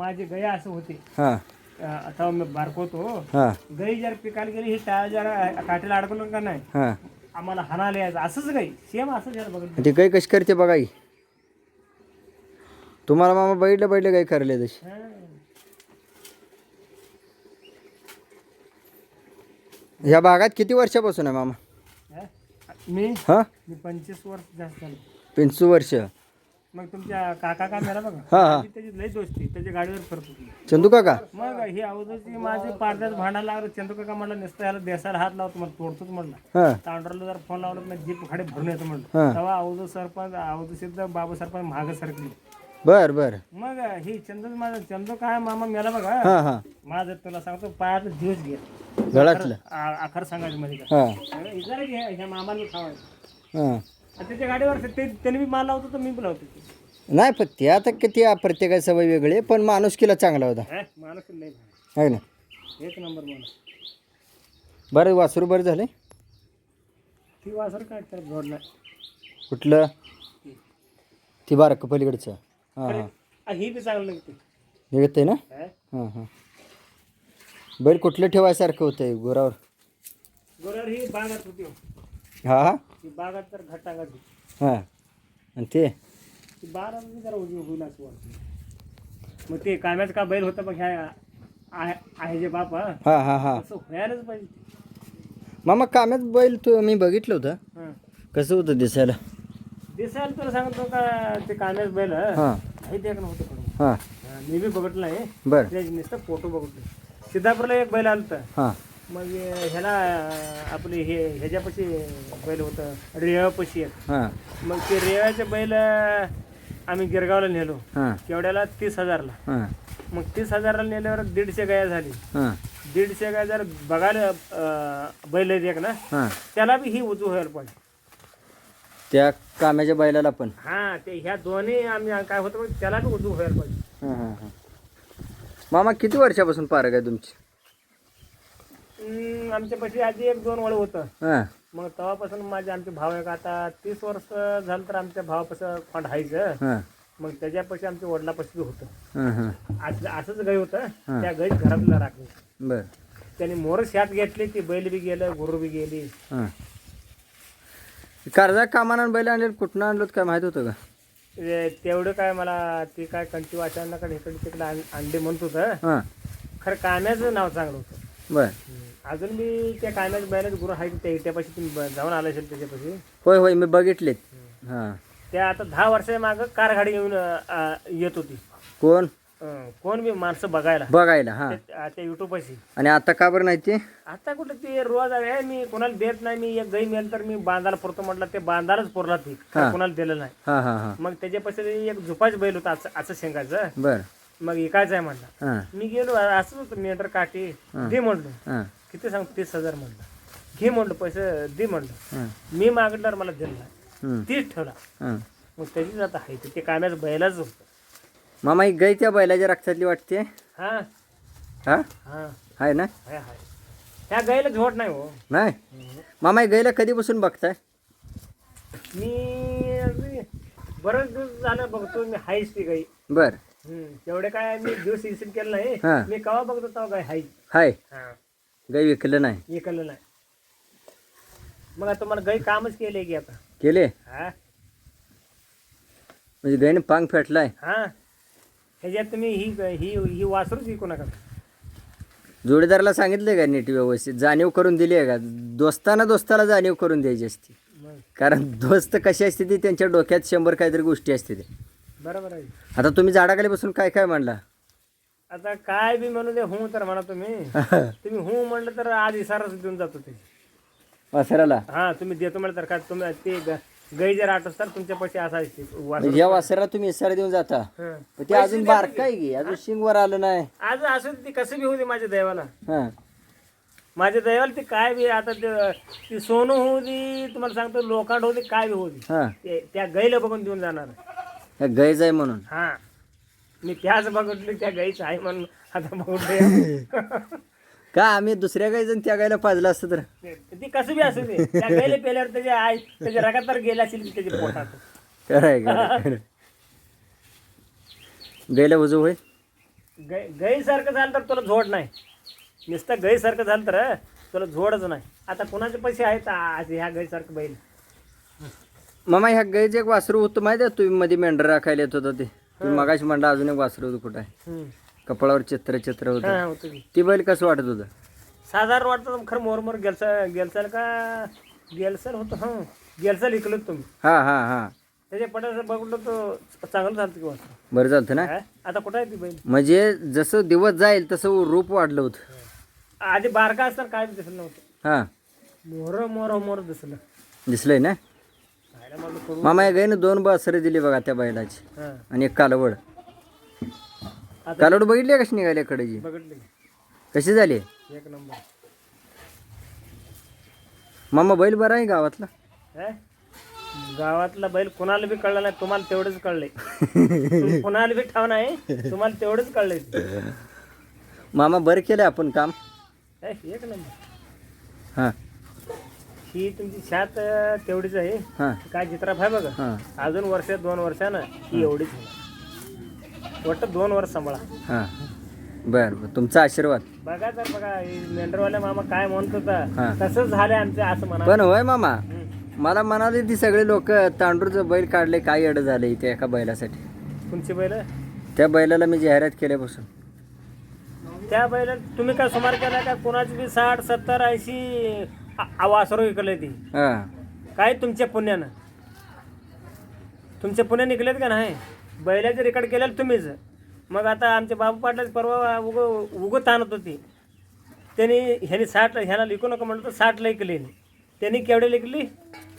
माझे गया असं होते. हां. अं, आता मी बारकोतो हां. गाई जर पिकायला गेली ही टाळ जरा काठीला अडकलं का नाही? हां. आम्हाला हाणायला यायचं असंच गाई. सेम असं जरा बघत ती गाय कशी करते बघा ही. तुम्हाला मामा बैठले बैठले गाय करले तशी. हां. ह्या भागात किती वर्षापासून आहे मामा? हां? मी? हां? मी पंचवीस वर्ष जास्त झालं. पंचवीस वर्ष. मग तुमच्या काका का मेला बघा. हां हां. त्याची लई दोस्ती त्याच्या गाडीवर फिरत होती. चंदू काका? मग ही अवधूची माझी पारद्यात भांडायला लागलं चंदू काका म्हणलं नुसतं याला देसाला हात लावतो मला तोडतोच म्हणलं. हां. तांडरला जर फोन लावला तर जीप खाडे भरून येतो म्हणलं. तेव्हा अवधू सरपंच अवधू सिद्ध बाबू सरपंच महाग सरकली. बर बर. मग ही चंदू माझा चंदू काय मामा मेला बघा. हां हां. माझं तुला सांगतो पायाचा दिवस घे गळातलं. आखर सांगायचं हां. घे ह्या मामाला खावायचं. हां. त्याच्या गाडीवर ते त्याने बी मला लावतो तर मी बी लावतो. नाही पण ते आता किती प्रत्येकाची सवय वेगळी आहे, पण माणुसकीला चांगला होता. हे, माणूस. आहे ना? एक नंबर माणूस. बरं वासरू बरं झाले? ती वासर काय तर जोड नाही. कुठलं? ती बारक पलीकडचं. हां हां. आ, ही बी चांगलं लागते निघत. आहे ना? हे? हां हां. बैल कुठलं ठेवायसारखं होतं गोरावर? गोरावर ही बागात होती. हो. हां हां. ती बागात तर होती हां. आणि ते? ती बारा म्हणजे जरा उजवी होईल असं वाटतं. मग ते काम्याचं का बैल होतं बघ ह्या आहे आहे जे बापा हां. हां हां असं व्हायलाच पाहिजे मामा काम्यात बैल तू मी बघितलं होतं. हां. कसं होतं दिसायला? दिसायला तुला सांगतो का ते काम्याचं बैल हं? नव्हतं हां. मी बी बघितलं नाही बरं. त्याचे नुसतं फोटो बघितले सिद्धापूरला एक बैल आलं होतं हां. मग ह्याला आपले हे ह्याच्यापाशी बैल होतं एक. हां. मग ते रेवाचे बैल आम्ही गिरगावला नेलो. हां. केवढ्याला? तीस हजारला. हां. मग तीस हजारला नेल्यावर दीडशे गाया झाली. हां. दीडशे गाय जर बघायला अं, बैल आहेत एक ना हां. त्याला बी ही उजू व्हायला पाहिजे. त्या काम्याच्या बैलाला पण? हा ते ह्या दोन्ही आम्ही काय होतं मग त्याला बी उजू व्हायला पाहिजे. हां हां हां. मामा किती वर्षापासून पारग आहे तुमची? हम्म, आमच्यापाशी आधी एक दोन वळ होतं. हां. मग तेव्हापासून माझे आमचे भाव आहे का आता तीस वर्ष झालं तर आमच्या भावापासून खोंड हायचं. हां. मग त्याच्यापाशी आमच्या वडिलापाशी बी होतं. हां हां. आज असंच गाई होतं. त्या गाई घरातला राखली. बरं. त्याने मोर शात घेतली ती बैल बी गेलं गुरु बी गेली. हां. कर्जा कामानं बैल आणले कुठनं आणलं होतं काय माहीत होतं का? ते- तेवढं काय मला ती काय कंटी वाचनाकडे इकडे तिकडे आण- अंडे म्हणत होतं. हां. खरं काम्याचं नाव चांगलं होतं. बरं. अजून मी त्या काम्याच्या बैलाच गुरु आहे त्या इट्यापाशी तुम्ही ब- जाऊन आला असेल त्याच्यापाशी? होय होय मी बघितलेत. हां. त्या आता दहा वर्षा मागं कार गाडी अं, अं, येत होती. कोण? अं, कोण बी माणसं बघायला. बघायला हां. त्या त्या युट्यूबपाशी. आणि आता का बरं नाही ते? आता कुठं ते रोज आहे मी कोणाला देत नाही मी एक गाई मिळेल तर मी बांधायला पुरतो म्हटलं ते बांधायलाच पुरला ती कोणाला दिलं नाही. हां हां हां. मग त्याच्यापाशी एक झुपाच बैल होता असं असं शेंगाचं. बरं. मग एकाच आहे म्हणलं. हां. मी गेलो असंच होतं मेंढर काठी दे म्हणलो. हां. किती सांग तीस हजार म्हणलं. घे म्हणलं पैसे दे म्हणलं. मी मागल्यावर मला दिलं तीच ठेवला. मग त्याचीच आता आहे ते- काम्याचं बैलाच होतं. मामा ही गाय त्या बैलाच्या रक्तातली वाटते? हा. हा? हा. ना? हाय हाय ह्या गाईला झोट नाही हो. नाही? मामा ही गायला कधीपासून बघताय? मी बरंच दिवस झालं बघतो मी हायच ती गाई बर. तेवढे काय मी दिवस इन्सिड केलं नाही. मी कवा बघतो तेव्हा गाय हाय. हाय गाय विकलं नाही? कळलं नाही. मग आता मला गाई कामच केले की आता? केले? हा. म्हणजे गायने पांग फेटलाय? हा. ह्याच्यात तुम्ही ही ही ही वासरूच विकू नका. जोडीदाराला सांगितले का नीट व्यवस्थित? जाणीव करून दिली आहे का? दोस्ताना दोस्ताला जाणीव करून द्यायची असते. मग? कारण दोस्त कशी असते ती त्यांच्या डोक्यात शंभर काहीतरी गोष्टी असते ते बरोबर आहे. आता तुम्ही झाडाखाली बसून काय काय म्हणला? आता काय बी म्हणू दे हू तर म्हणा तुम्ही. तुम्ही हू म्हणलं तर आज इसाराच देऊन जातो ते. वासराला? हा तुम्ही देतो म्हणलं तर काय तुम्ही ते ग- गाई जर आठ तर तुमच्या पैसे असायचे वासरू या वासराला तुम्ही इशारा देऊन जाता. हा. पण ते अजून बारका आहे की अजून शिंगवर आलं नाही. आज असं ती कसं बी होऊ दे माझ्या दैवाला. हा. माझ्या दैवाला ते काय बी आता ते- ती सोनं होऊ दे तुम्हाला सांगतो लोखंड होऊ दे काय बी होऊ दे. हा. ते- त्या गाईला बघून देऊन जाणार. गैज आहे म्हणून. हा. मी त्याच बघितली त्या गाईच आहे म्हणून आता बघितलं का आम्ही दुसऱ्या गायचं त्या गायला पाजलं असतं तर? ती कसं बी असू दे. त्या पेल्यावर त्याच्या आई त्याच्या रगात तर गेला असेल की त्याच्या पोटात. खरंय खरं गायला उजव होय? गै गैसारखं झालं तर तुला झोड नाही. नुसतं गैसारखं झालं तर तुला झोडच नाही. आता कोणाचे पैसे आहेत? आज ह्या गैसारखं बैल. मामा ह्या गाईचं एक वासरू होतं माहिती आहे तुम्ही मध्ये मेंढर राखायला येत होतं ते. तुम्ही मगाशी म्हणलं अजून एक वासरू होतं कुठं आहे? हम्म. कपाळावर चित्र चित्र होतं. हा होतं की. ती बैल कसं वाटत होतं? साधारण वाटतं खरं मोर मोर गेलसा गेलसाल का? गेलसाल होतं हां. गेलसाल इकलं तुम्ही. हा हा हा. त्याच्या पटाचं बघलं तो चांगलं चालतं की वाटतं बरं चालतं ना? आता कुठं आहे ती बैल? म्हणजे जसं दिवस जाईल तसं रूप वाढलं होतं. आधी बारका असताना काय दिसलं नव्हतं. हा. मोर मोर मोर दिसलं. दिसलंय ना? मामा या गाईनं दोन बसरे दिली बघा त्या बैलाची. आणि एक कालवड. कालवड बघितली कशी निघाली कडेची. कशी झाली? एक नंबर. मामा बैल बरा आहे गावातला? गावातला बैल कुणाला बी कळलं नाही तुम्हाला तेवढंच कळलंय कुणाला बी ठाव नाही तुम्हाला तेवढंच कळलंय मामा बरं केलं आपण काम? एक नंबर. हां. ही तुमची अं, तेवढीच आहे. हां. काय चित्राप आहे बघा. हां. अजून वर्ष दोन वर्षानं ही एवढीच होणार वाटतं दोन वर्ष सांभाळा. हां. बरं बरं. तुमचा आशीर्वाद. बघा तर बघा ही मेंढरवाल्या मामा काय म्हणत होता. तसंच झालंय आमचं असं म्हणा पण होय मामा. मला म्हणाले ती सगळे लोक तांडूरचं बैल काढले काय अड झाले त्या एका बैलासाठी. तुमची बैल? त्या बैलाला मी जाहिरात केल्यापासून. त्या बैल तुम्ही काय सुमार केला का? कोणाची बी साठ सत्तर ऐंशी वासरो विकले ती. हां. काय तुमच्या पुण्यानं? तुमच्या पुण्या निघलेत का नाही? बैलाचे रेकॉर्ड केलेलं तुम्हीच. मग आता आमच्या बाबू पाटला परवा उग उगं ताणत होती त्यांनी ह्याने साठ ह्याला लिखू नका म्हणलं तर साठला ऐकली त्यांनी केवढे लिखली?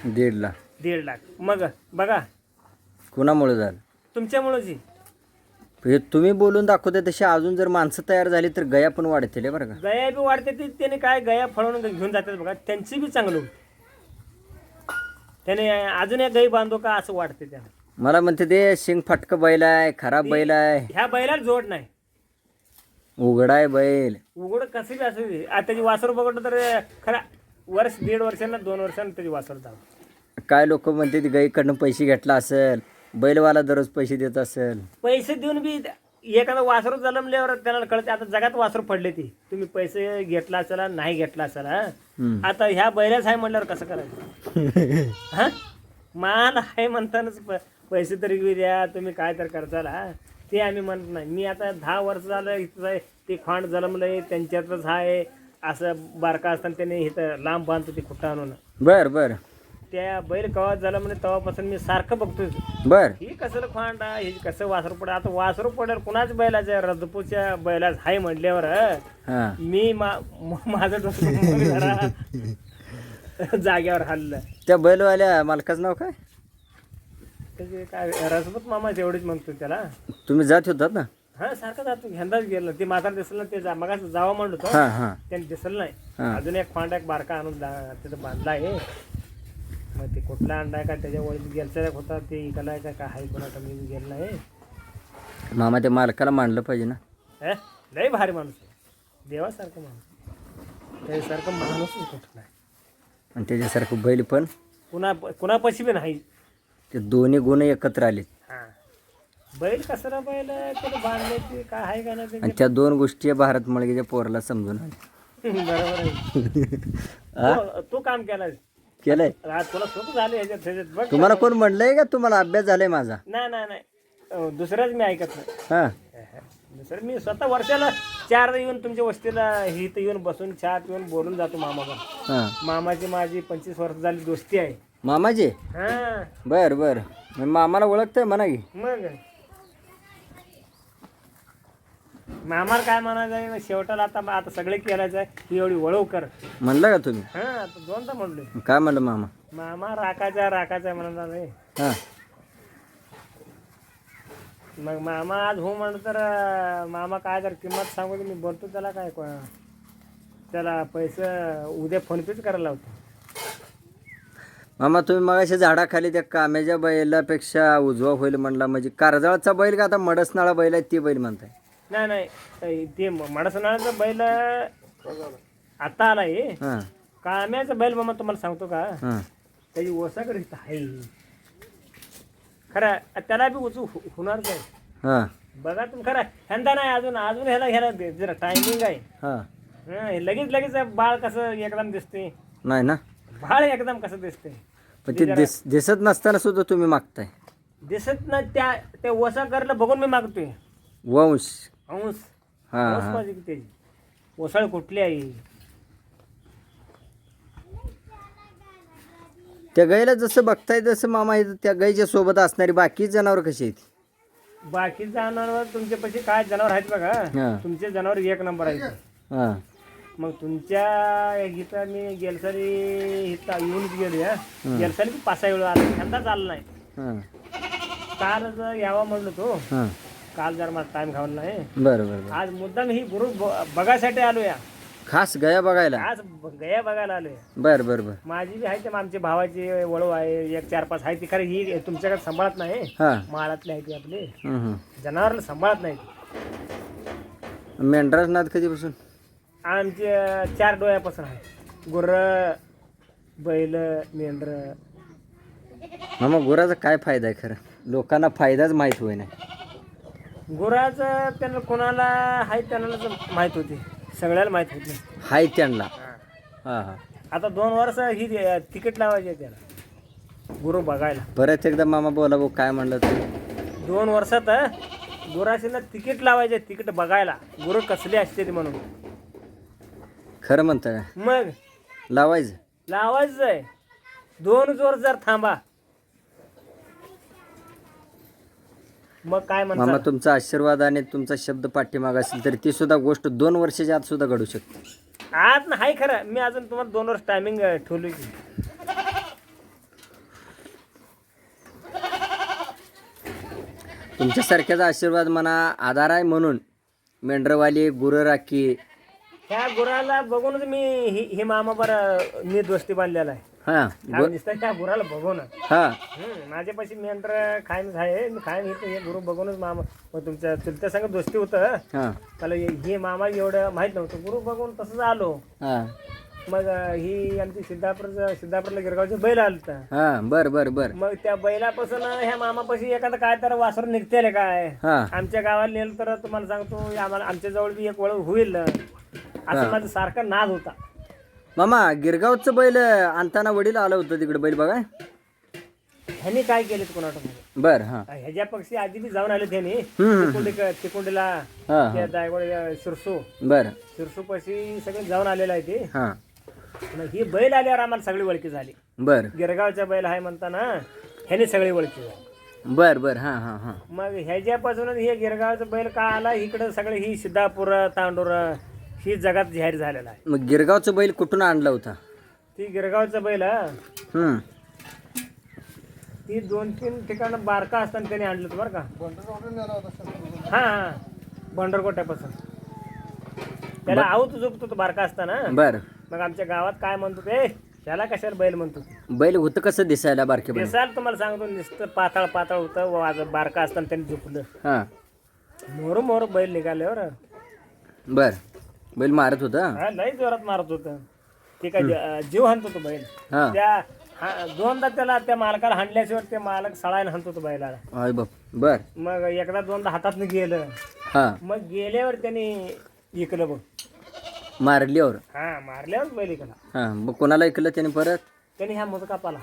दीडला दीड लाख. मग बघा. कुणामुळे झालं? तुमच्यामुळंच ही. हे तुम्ही बोलून दाखवते तशी अजून जर माणसं तयार झाली तर गया पण वाढतील हे बरं का? गया बी वाढते ती त्याने काय गया फळवून घेऊन जातात बघा. त्यांची बी चांगलं होती. त्याने अजून एक गाई बांधू का असं वाटते त्यांना मला म्हणते ते शिंग फटकं बैल आहे खराब बैल आहे. ह्या बैलाला जोड नाही. उघडाय बैल. उघड कसं बी असू दे. आता त्याची वासर बघितलं तर खरा वर्ष दीड वर्षांना दोन वर्षांना त्याची वासर जाऊ काय लोक म्हणते ती गाईकडनं पैसे घेतला असेल. बैलवाला दररोज पैसे देत असेल. पैसे देऊन बी एखादा वासरू जन्मल्यावर त्यांना कळते आता जगात वासरू पडले ती. तुम्ही पैसे घेतला असेल नाही घेतला असेल हा. आता ह्या बैलाच आहे म्हणल्यावर कसं करायचं? हा? मान आहे म्हणतानाच प- पैसे तरी घेऊ द्या तुम्ही काय तर करताल हा? ते आम्ही म्हणत नाही. मी आता दहा वर्ष झालं इथं आहे ते खांड जन्मलंय त्यांच्यातच आहे. असं बारका असताना त्याने इथं लांब बांधतो ते खुट्टा आणून. बर बर. त्या बैल कवा झाला म्हणजे तेव्हापासून मी सारखं बघतोय बर. ही कसं खांडा हे कसं वासरू पडा आता वासरू पडेल कुणाच बैलाच्या रजपूच्या बैलाच हाय म्हटल्यावर हं. हा. मी मा म- माझं डोकं मग जरा. जाग्यावर हल्लं त्या बैलवाल्या मालकाचं नाव काय? त्याचे काय रजपूत मामा तेवढीच म्हणतो त्याला. तुम्ही जात होतात ना? हा सारखं जातो. घेंदाच गेलं. ते म्हातार दिसलं ना ते जा मग जावं म्हणत होतो. हा हा. त्याने दिसलं नाही. हा. अजून एक फांडा एक बारका आणून दा- तिथं बांधला आहे. मग ते कुठला अंडा का? त्याच्या वळीत गेलचा होता ते इकलाय का? काय आहे कोणाचा? मी गेलं नाही. मामा त्या मालकाला मांडलं पाहिजे ना. हे? लय भारी माणूस आहे. देवासारखं माणूस. त्यासारखं माणूसच कुठं नाही. आणि त्याच्यासारखं बैल पण. कुणा कुणापाशी बी नाही ते दोन्ही गुण एकत्र आले हा. बैल कसं ना बैल? त्याला बांधण्याची काय आहे का नाही आणि त्या दोन गोष्टी भारत मळगेच्या पोराला समजून. आल्या. ते बरोबर आहे. तू- तू काम केलाय. केलंय तुला झाले बघ. तुम्हाला कोण म्हणलंय का? तुम्हाला अभ्यास झालाय माझा. नाही नाही नाही. अं, दुसऱ्याच मी ऐकत नाही. हा. दुसरं मी स्वतः वर्षाला चारदा येऊन तुमच्या वस्तीला इथं येऊन बसून चहा पिऊन बोलून जातो मामाकडे हा. मामाची माझी पंचवीस वर्ष झाली दोस्ती आहे. मामाजी हा. बर बर. मग मामाला ओळखतंय म्हणा की. मग? मामाला काय म्हणायचं आहे? शेवटाला आता आता सगळे केलायचं आहे. ही एवढी वळव कर. म्हणलं का तुम्ही? हा आता दोनदा म्हणलोय काय म्हणलं मामा? मामा राखायचा राखायचा म्हणत नाही हा. मग मामा आज हो म्हणलं तर अं, मामा काय जर किंमत सांगू मी बोलतो त्याला काय को- त्याला पैसे उद्या फोनपेच करायला लावतो. मामा तुम्ही मग अशा झाडाखाली त्या काम्याच्या बैलापेक्षा उजवा होईल म्हणला. म्हणजे कारजाळचा बैल का आता मडसनाळा बैल आहे ते बैल म्हणताय? नाही नाही. ते मडसनाळाचं बैल आता आला हे. हा काम्याचं बैल मामा तुम्हाला सांगतो का? हा. त्याची ओसाकडे इथं आहे. खरं त्याला बी उचू हो- होणारच आहे हा. बघा तुम्ही खरं ह्यांदा नाही अजून अजून ह्याला ह्याला दे- जरा टायमिंग आहे. हा. हं, हे लगेच लगेच बाळ कसं एकदम दिसते नाही ना. बाळ एकदम कसं दिसते पण ते दिस दिसत नसताना सुद्धा तुम्ही मागताय. दिसत ना त्या त्या वसा करलं बघून मी मागतोय. वंश. अंश हा अंश हा. ओसाळ कुठली आहे त्या गाईला जसं बघताय तसं मामा इथं त्या गाईच्या सोबत असणारी बाकी जनावर कशी आहेत? बाकी जनावर तुमच्यापाशी काय जनावर आहेत बघा. तुमचे जनावर एक नंबर आहेत. हा. मग तुमच्या इथं मी गेलसारी इथं येऊनच गेलो या गेलसारी पाच सहा वेळ आला. यंदाच आला नाही. हा. काल जर यावा म्हणलो तो. हा. काल जर मला टाइम घावला नाही. बरं बरं बरं. आज मुद्दाम ही गुरु ब- बघायसाठी आलो या खास गया बघायला? आज ब- गया बघायला आलोय. बरं बरं बरं. माझी बी आहे ते आमच्या भावाची वळू आहे एक चार पाच आहे ती खरं ही तुमच्याकडे सांभाळत नाही. हा. माळातली आहे ती आपली. हं, हं. जनावरला सांभाळत नाही. मेंढराच नाद कधीपासून? आमचे चार डोळ्यापासून आहे. गुर्र बैल मेंढर. मामा गुराचा काय फायदा आहे खरं? लोकांना फायदाच माहीत होई नाही गुराचं त्यांना कोणाला आहे त्यांना माहीत होती. सगळ्याला माहीत होती. हाय त्यांना. हा. हा आता दोन वर्ष ही तिकीट लावायची आहे त्याला. गुरु बघायला. परत एकदा मामा बोला भाऊ काय म्हणलं तू? दोन वर्षात गुराशीला तिकीट लावायचे तिकीट बघायला. गुरु कसले असते ते म्हणून. खरं म्हणता मग? लावायचं? लावायचं आहे दोन जोर जर थांबा. मग काय मामा म्हणतात तुमचा आशीर्वाद आणि तुमचा शब्द पाठीमाग असेल तर ती सुद्धा गोष्ट दोन वर्षाच्या आत सुद्धा घडू शकते. आज ना हाय खरं. मी अजून तुम्हाला दोन वर्ष टायमिंग ठेवली की तुमच्यासारख्याचा आशीर्वाद म्हणा आधार आहे म्हणून. मेंढरवाली गुरं राखी ह्या गुराला बघूनच मी ही ही मामा बरं मी दोस्ती बांधलेला आहे. हा हा, नुसतं त्या गुराला बघून हा. हम्म, माझ्यापाशी मेंढर खायनच आहे मी खायन हे हे गुरु बघूनच मामा मग तुमच्या चुलत्या संग दोस्ती होतं. हा. मला हे हे मामा एवढं माहीत नव्हतं. गुरु बघून तसंच आलो. हा. मग अं, ही आमची सिद्धापूरचं सिद्धापूरला गिरगावचे बैल आलत हा बर बर बर. मग त्या बैलापासून ह्या मामापाशी एखादं काय तर वासर निघते रे काय? हा. आमच्या गावाला नेलं तर तुम्हाला सांगतो आम्हाला आमच्या जवळ बी एक वळ होईल. असं माझं सारखा नाद होता. मामा गिरगावचं बैल आणताना वडील आलं होतं तिकडे बैल बघा. ह्यांनी काय केले कोणाटो बर हा. ह्याच्या पक्षी आधी बी जाऊन आले त्यांनी. हम्म. तिकुंडी तिकुंडीला हा त्या दायगोड शिरसू बर. शिरसू पशी सगळे जाऊन आलेलं आहे ते. हा. मग ही बैल आल्यावर आम्हाला सगळी ओळखी झाली. बर. गिरगावच्या बैल आहे म्हणताना ह्याने सगळी ओळखी झाली. बर बर हा हा हा. मग ह्याच्यापासूनच हे गिरगावचं बैल का आला? इकडं सगळे ही सिद्धापूर तांडूर ही जगात जाहीर झालेला आहे. मग गिरगावचं बैल कुठून आणला होता? ती गिरगावचं बैल हा, हम्म. ती दोन तीन ठिकाणं बारका असताना त्याने आणलं होतं बरं का. हा हा. बंडरकोट्यापासून. त्याला आऊत झोपतो तो बारका असताना. बर. मग आमच्या गावात काय म्हणतो ते त्याला कशाला बैल म्हणतो? बैल होतं कसं दिसायला बारके बैल? दिसायला तुम्हाला सांगतो नुसतं पाताळ पाताळ होतं वाज बारका असताना त्यांनी झोपलं. हा. मोर मोर बैल निघाल्यावर बर. बैल मारत होता? हा लई जोरात मारत होतं. ते काय जी- जीव हाणत होतो बैल. हा. त्या हा- दोनदा त्याला त्या मालकाला हाणल्याशिवाय ते मालक सळायला हाणत होतो बैलाला. बाप बर. मग एकदा दोनदा हातातनं गेलं. हा. मग गेल्यावर त्यांनी इकलं बघ. मारल्यावर? हा मारल्यावर बैल इकला. हा मग कोणाला ऐकलं त्याने परत? त्यांनी ह्या मुदकापाला.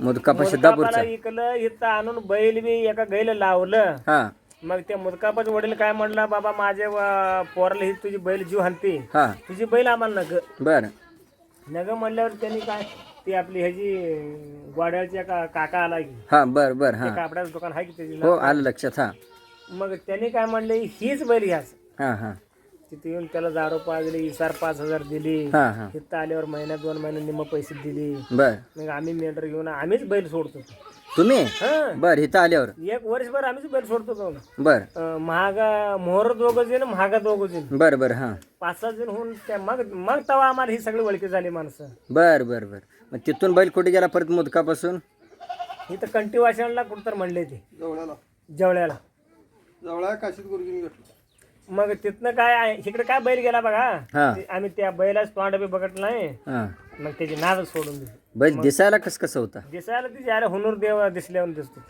मुदकापा मुदकापाला इकलं इथं आणून बैल बी एका गैला लावलं. हा. मग त्या मुदकापाचे वडील काय म्हणला बाबा माझ्या व- पोराला ही तुझी बैल जीव हाणते. हा. तुझी बैल आम्हाला नग. बर. नग म्हणल्यावर त्यांनी काय ती आपली ह्याची ग्वाड्याच्या का काका आला की. हा बर बर हा. कापडाचं दुकान आहे की त्याची? हो आलं लक्षात हा. मग त्यांनी काय म्हणले हीच बैल घ्यास हा हा. तिथे येऊन त्याला दारू पाजली इसार पाच हजार दिली. हा हा. इथं आल्यावर महिन्या दोन महिने निम्म पैसे दिली. बर. मग आम्ही मेंढर घेऊन आम्हीच बैल सोडतो. तुम्ही? हा. बर इथं आल्यावर. एक वर्षभर आम्हीच बैल सोडतो तो बर. अं, महागा मोहर दोघं जण महागा दोघं जण. बर बर हा. पाच सहा जण होऊन त्या मग मग तेव्हा आम्हाला ही सगळी ओळखी झाली माणसं. बर बर बर. मग तिथून बैल कुठे गेला परत मुदकापासून? इथं कंटी वाशनला कुठं तर म्हणले ते. जवळ्याला. मग तिथनं काय आहे, इकडे काय बैल गेला बघा. हा. ते आम्ही त्या बैलाच तोंड बी बघत नाही. हा. मग त्याची नाद सोडून दिली. दिसायला कस कसं होता? दिसायला ती जरा हुनूर देव दिसल्यावर दिसतो.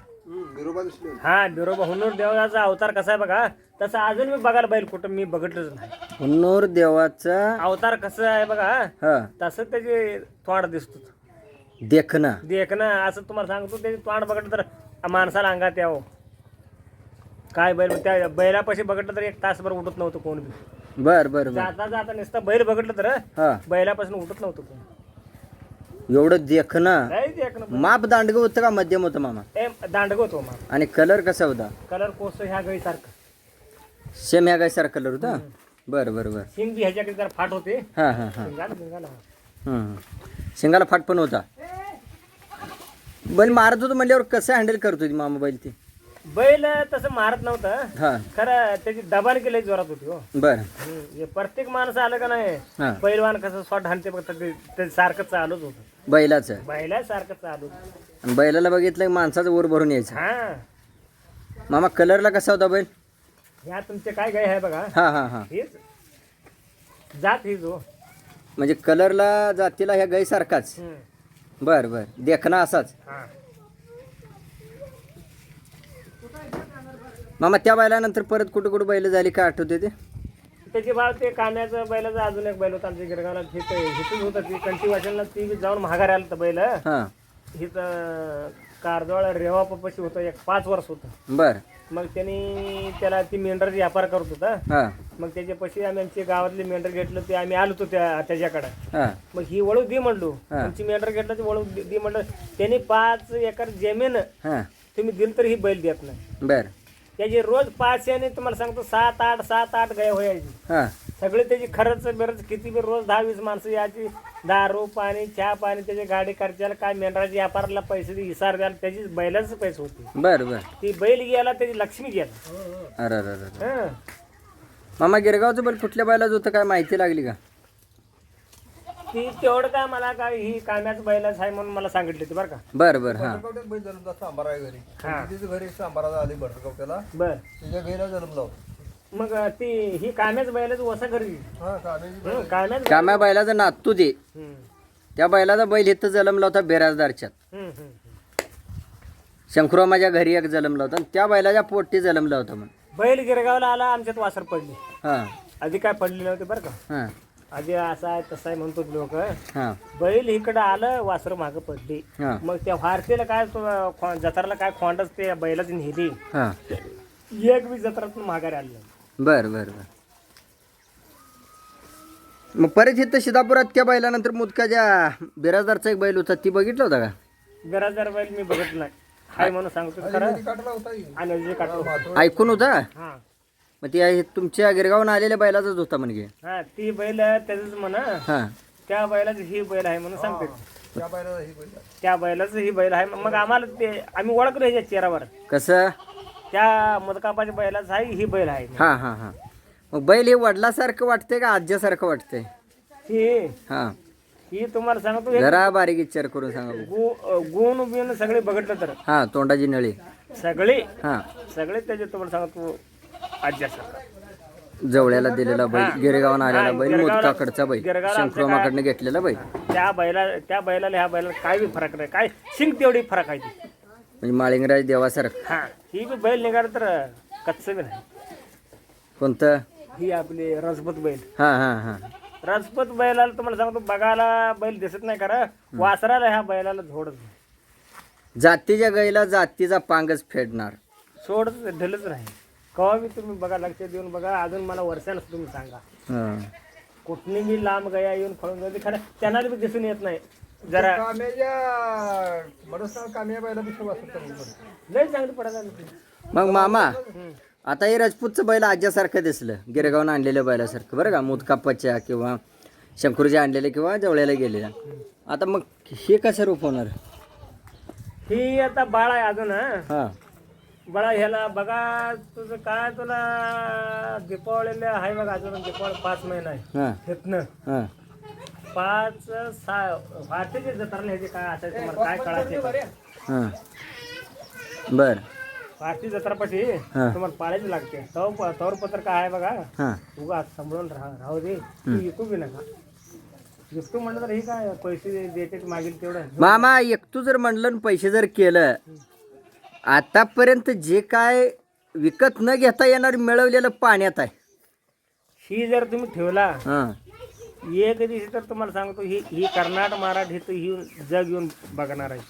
हा बिरोबा हुनूर देवाचा अवतार कसा आहे बघा? तसं अजून मी बघायला बैल कुठं मी बघितलंच नाही. हुन्नूर देवाचा अवतार कसं आहे बघा? हा. तसं त्याचे तोंड दिसतो. देखना देख ना असं तुम्हाला सांगतो त्याचे तोंड बघितलं तर माणसाला अंगात यावं. काय बैल त्या बैलापाशी बघितलं तर एक तासभर उठत नव्हतं कोण बी. बर बर बर. जाता जाता नुसतं बैल बघितलं तर हा. बैलापासून उठत नव्हतं कोण. एवढं देख ना माप दांडग होतं का मध्यम होतं मामा? ए दांडग होतो मग आणि कलर कसा होता? कलर कोस ह्या गळीसारखं सेम ह्या काय सारखा कलर होता? बर बर बर. शिंग बी ह्याच्याकडे जरा फाट होते. हा हा हा. शिंगाला शिंगाला. हम्म. शिंगाला फाट पण होता. बैल मारत होतो म्हणल्यावर कसं हँडल करत होती मामा बैल ती? बैल तसं मारत नव्हतं. हा. खरं त्याची दबाण केली जोरात होती हो. बर. हम्म. हे प्रत्येक माणसं आलं का नाही हा. पैलवान कसं शॉट हाणते बघ ते ते सारखं चालूच होतं. बैलाचं. बैला सारखं चालू. आणि बैलाला बघितलं की माणसाचं वर भरून यायचं. हा. मामा कलरला कसा होता बैल? ह्या तुमचे काय गाय आहे बघा. हा हा हा. हेच. जात हीच हो. म्हणजे कलरला जातीला ह्या गाई सारखाच. हम्म. बर बर. देखना असाच. हा. मामा त्या बैलानंतर परत कुठं कुठं बैल झाली काय आठवते ते? त्याची बाळ ते कान्याचं बैलाचं अजून एक बैल होता आमच्या गिरगावला हिथून होतं ती कंटी वाचनला ती बी जाऊन महागार आलं होतं बैल. हा. हिथं कारजवळ रेवा पप्पाशी होतं एक पाच वर्ष होतं. बर. मग त्यांनी त्याला ती मेंढराची व्यापार करत होता. हा. मग त्याच्यापाशी आम्ही आमची गावातली मेंढर घेतलं ते आम्ही आलो होतो त्या त्याच्याकडे. हा. मग ही वळू दे म्हणलो. हा. आमची मेंढर घेतलं ती वळू दे दे म्हणलं. त्यांनी पाच एकर जमीन हा. तुम्ही दिल तर ही बैल देत नाही. बर. त्याची रोज पाच याने तुम्हाला सांगतो सात आठ सात आठ गाय व्हायची. हा. सगळे त्याची खरंच बिरच किती बी रोज दहा वीस माणसं याची दारू पाणी चहा पाणी त्याची गाडी खर्चाला काय मेंढराच्या व्यापाराला पैसे दे, हिसार द्यायला त्याची बैलाच पैसे होते. बर बर. ती बैल गेला त्याची लक्ष्मी गेला. अरे अरे अरे हं. मामा गिरगावचं बैल कुठल्या बैलाच होतं काय माहिती लागली का? ती तेवढं काय मला काय ही काम्याच बैलाच आहे म्हणून मला सांगितले ते बरं का? बर बर हा. बैल जन्मला सांबार आहे घरी. हा. तिथे घरी सांबाराला आली भटकवट्याला बर. तिच्या घरीला जन्मला मग ती ही काम्याच बैलाच वसा घरी. हा हं, काम्याच काम्या बैलाचा नातू दे हं. त्या बैलाचा बैल इथं जलमला होता बेराजदारच्यात. हं, हं. शंकरमाच्या घरी एक जलमला होता आणि त्या बैलाच्या पोटी जलमला होता म्हणून. बैल गिरगावला आला आमच्यात वासर पडली. हा. आधी काय पडली नव्हती बरं का? हा. आधी असं आहे तसं आहे म्हणतो लोक. हा. बैल इकडं आलं वासर मागं पडली. हा. मग त्या भारतीला काय तो, खो- जत्राला काय खोंडच ते बैलाची नेली. हा. एक बी जत्रातून माघारी आलं नाही. बर बर बर. मग परत इथं शिदापुरात त्या बैलानंतर मुदकाच्या बिराजदारचा एक बैल होता ती बघितलं होता का? बिराजदार बैल मी बघितलं नाही. हाय म्हणून सांगतो खरं. आणि जे काढतो ऐकून होता? हा. मग ती आहे तुमच्या गिरगावून आलेल्या बैलाचाच होता म्हणजे हा ती बैल त्याच म्हणा. हा. त्या बैलाची ही बैल आहे म्हणून सांगते. त्या बैलाला ही बैल त्या बैलाचं ही बैल आहे मग आम्हाला ते आम्ही ओळखलो ह्याच्या चेहऱ्यावर. कसं? त्या मदकापाच्या बैलाचं आहे ही बैल आहे. हा हा हा. मग बैल हे वडिलासारखं वाटतंय का आज्यासारखं वाटतंय? ही हा. ही तुम्हाला सांगतो जरा बारीक विचार करून सांगा गु- गुण बिन सगळे बघितलं तर. हा तोंडाची नळी. सगळे हा. सगळे त्याचे तुम्हाला सांगतो. जवळ्याला दिलेला बैल गिरेगावून आलेला बैल मोदकाकडचा बैल. शंकरोमाकडनं घेतलेला बैल. त्या बैला त्या बैलाला ह्या बैलाला काय बी फरक नाही. काय शिंग तेवढी फरक आहे ती. म्हणजे माळिंगराज देवासारखं. हा. ही बी बैल निघालं तर कच्च बी नाही. कोणतं? ही आपली रजपूत बैल. हा हा हा. रजपूत बैलाला तुम्हाला सांगतो बघायला बैल दिसत नाही करा वासराला ह्या बैलाला झोडच नाही. जातीच्या गाईला जातीचा पांगच फेडणार. सोडच ढलच नाही. कवा बी तुम्ही बघा लक्ष देऊन बघा अजून मला वर्षानं तुम्ही सांगा. हा. कुठली बी लांब गया येऊन फळून जाते खरं त्यांना बी दिसून येत नाही. जरा काम्याच्या काम्या लय चांगली पडत मग मामा आता हे राजपूतचं बैल आज्यासारखं दिसलं गिरेगावून आणलेल्या बैलासारखं. बरं का मुदकाप्पाच्या किंवा शंकरूच्या आणलेल्या किंवा जवळ्याला गेलेल्या. आता मग हे कसं रूप होणार? ही आता बाळ आहे अजून हा. हा. बाळा ह्याला बघा तुझं काय तुला दीपावळीला आहे बघा अजून दीपावळी पाच महिना आहे. तिथनं हा. पाच सहा भारतीय जत्राला ह्याचे काय असायचं तुम्हाला काय कळायचे हा. बर. भारतीय जत्रापाशी हा. तुम्हाला पाळायची लागते. तव तवर पत्र काय आहे बघा? हा. उगा सांभाळून राहा राहू दे. तू विकू बी नका. विकतो म्हणलं तर हे काय पैसे देते मागील तेवढं. मामा एकटू जर म्हणलं आणि पैसे जर केलं आतापर्यंत जे काय विकत न घेता येणार मिळवलेलं पाण्यात आहे. ही जर तुम्ही ठेवला हां. एक दिवशी तर तुम्हाला सांगतो ही ही कर्नाटक मराठी ही येऊन जग येऊन बघणार आहे.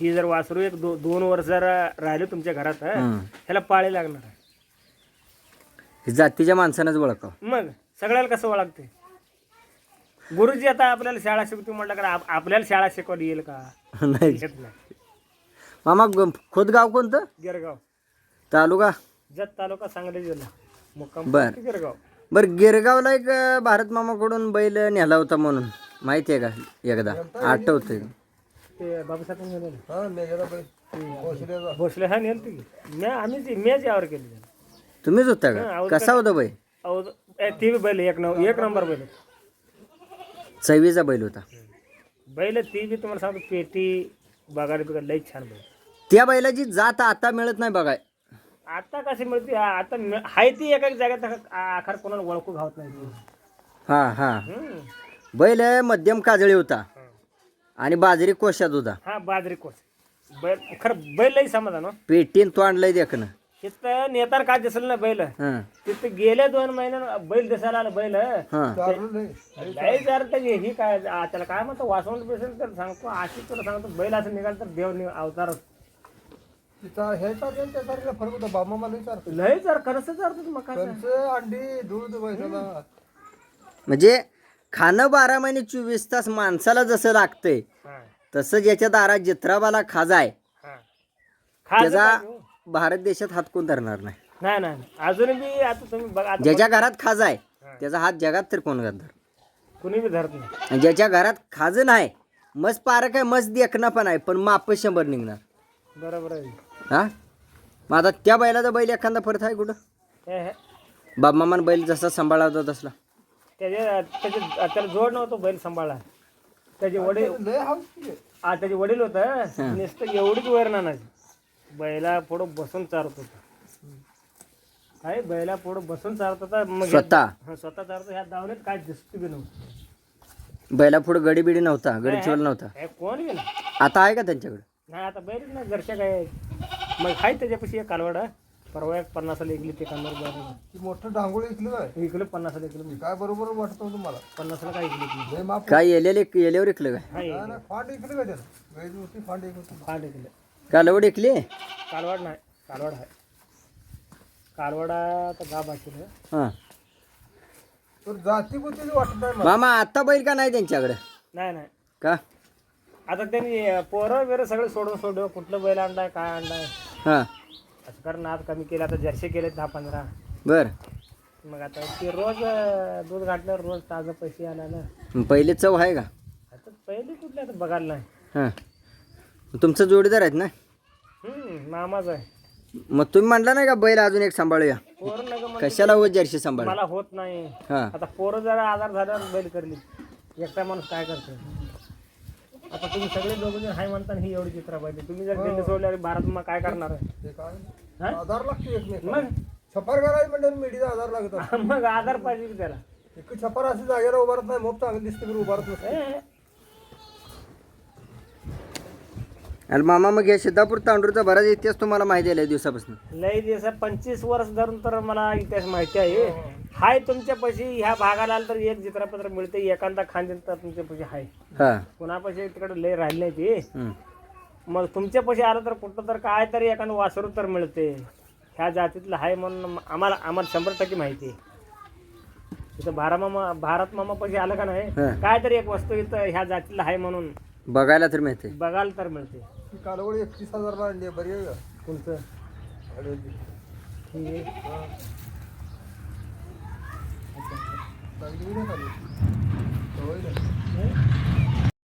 ही जर वासरू एक दो, दोन वर्ष जर राहिले तुमच्या घरात हं, हं. ह्याला पाळी लागणार आहे. हे जातीच्या माणसानंच ओळखाव. मग सगळ्याला कसं ओळखते? गुरुजी आता आपल्याला शाळा शिकतो म्हटलं का आप- आपल्याला शाळा शिकवली येईल का? नाही. येत नाही. मामा ग- खुद गाव कोणतं? गिरगाव. तालुका? जत तालुका सांगली जिल्हा. मुक्काम बर. गिरगाव. बरं गिरगावला एक अं, भारत मामाकडून बैल नेला होता म्हणून. माहिती आहे का? एकदा. आठवतंय. ते बाबासाहेब गेले मेघाला बाई भोसलेचा भोसले हा नेलते की. मी आम्हीच मॅच यावर केली. त्याला. तुम्हीच होता हं, का कसा होता बैल? अहो ए, ती बी बैल एक नंबर एक नंबर बैल. चवीचा बैल होता. बैल ती बी तुम्हाला सांगतो पेटी बघायला बिघायला लई छान बैल. त्या बैलाची जात आता मिळत नाही बघाय आता कशी मिळते? आ- आता मिळ- हाय ती एका जागेत आ- आखार कोणाला ओळखू घावत नाही ती. हा हा. हम्म. बैल मध्यम काजळी होता. आणि बाजरी कोशात होता. हा बाजरी कोस बैल खरं बैल लई समाधान हो पेटीन तो आणलंय देखणं. तिथं नेताना काय दिसलं ना बैल? हं. तिथं गेले दोन महिन्यानं बैल दिसायला आलं बैल. हं. लई जर त्याची ही काय आ, त्याला काय म्हणतो? वासवण पेशंट तर सांगतो अशी तुला सांगतो बैल असं निघाल तर देव नि- अवतार तिचा हे चालते त्या सारखा फरक होता बाबा मला चालतो लय जर खरंच चालतो मग काय त्यांचं अंडी दूध बैसाला म्हणजे खाणं बारा महिने चोवीस तास माणसाला जसं लागतंय तसं ज्याच्या दारात जित्राबाला खाजाय हा. खायचं त्याचा हो. भारत देशात हात कोण धरणार नाही. नाही नाही नाही. अजून बी आता तुम्ही बघा आता ज्याच्या घरात खाजाय हा. त्याचा हात जगात तर कोण धर कुणी बी धरत नाही. आणि ज्याच्या घरात खाज नाही मस्त पारक आहे मस्त देखणं पण आहे पण माप शंभर निघणार. बरोबर आहे. हा? मग आता त्या बैलाचा बैल एखादा परत आहे कुठं? हे हे. बाबमामान बैल जसा सांभाळला होता तसला. त्याचे त्याचे त्याला जोड नव्हतो बैल सांभाळला. त्याचे वडील. आ त्याचे वडील होतं नुसतं एवढीच वैर नानाची. बैला पुढं बसून चारत होता. काय बैला पुढं बसून चारत होता मग हे- स्वतः? हा, स्वतः चारतो ह्या दावणीत काय दिसत बी नव्हतं. बैला पुढे गडी बिडी नव्हता गडी चिवल नव्हता. हे कोण गेलं आता आहे का त्यांच्याकडे? नाही आता बैल ना घरच्या काय मग हाय त्याच्यापाशी एक कालवड. परवा एक पन्नासाला एकली ते कांदा ती मोठं डांगोळी ऐकलं काय इकडे पन्नासाला एकलं. मी काय बरोबर वाटत होतं मला पन्नासाला काय लय माप काय येलेले येल्यावर ऐकलं काय? हाय नाही, नाही, फांड ऐकलं का त्याला मोठी फांड होती. फाट कालवड ऐकली कालवाड नाही कालवाड आहे. कालवाडा तर गा बाकी हां. तर जाती बुद्धी वाटत नाही मला. मामा आता बैल का नाही त्यांच्याकडे? नाही नाही. का? आता त्यांनी पोरं बिरं सगळे सोडून सोडलं कुठलं बैल आणलाय काय आणलाय? हां. असं कारण आज कमी केलं आता जर्सी केले दहा पंधरा. बर. मग आता ते रोज अं, दूध घातल्यावर रोज ताजं पैसे आणायला. मग पहिले चव आहे का? आता पहिले कुठले आता बघायला नाही. हां. तुमचं जोडीदार आहेत ना? हम्म, मामाच आहे. मग तुम्ही म्हणला नाही का बैल अजून एक सांभाळूया? पोरं नका म्हण- कशाला हो जर्सी सांभाळ मला होत नाही. हां. आता पोरं जरा आधार झाल्यावर बैल करली एकटा माणूस काय करतो आता तुम्ही सगळे दोघ जण हाय म्हणता ही एवढी चित्र पाहिजे. तुम्ही जर दिल्ली सोडल्यावर भारत मग काय करणार? आहे ते काय? हा? आधार लागतो मग? छपार करायला म्हणजे मेडीचा आधार लागत. मग आधार पाहिजे की त्याला? एक छपार अशी जागेला उभारत नाही मोप चांगली दिसते बरं उभारत नसते. ए, आणि मामा मग या सिद्धापूर तांडूरचा बराच इतिहास तुम्हाला माहिती आहे दिवसापासून. लई दिवस पंचवीस वर्ष धरून तर मला इतिहास माहिती आहे. हाय तुमच्या पैसे ह्या भागाला आलं तर एक चित्रपत्र मिळते एखादा खांदेल तर तुमच्या पैसे हाय. हां. पुन्हा पैसे तिकडे लय राहिले नाही ते. मग तुमच्या पैसे आलं तर कुठं तर काय तरी एखादं वासरू तर मिळते. ह्या जातीतलं आहे म्हणून आम्हाला आम्हाला शंभर टक्के माहिती आहे. इथं भारा मामा भारत मामा पैसे आलं का नाही? हं. काय तरी एक वस्तू इथं ह्या जातीतलं आहे म्हणून बघायला तर मिळते. बघायला तर मिळते. कालवडी एकतीस हजारला आणली बरी आहे का? तुमचं अडवली. ठीक आहे चांगली नाही खाली. होय ना.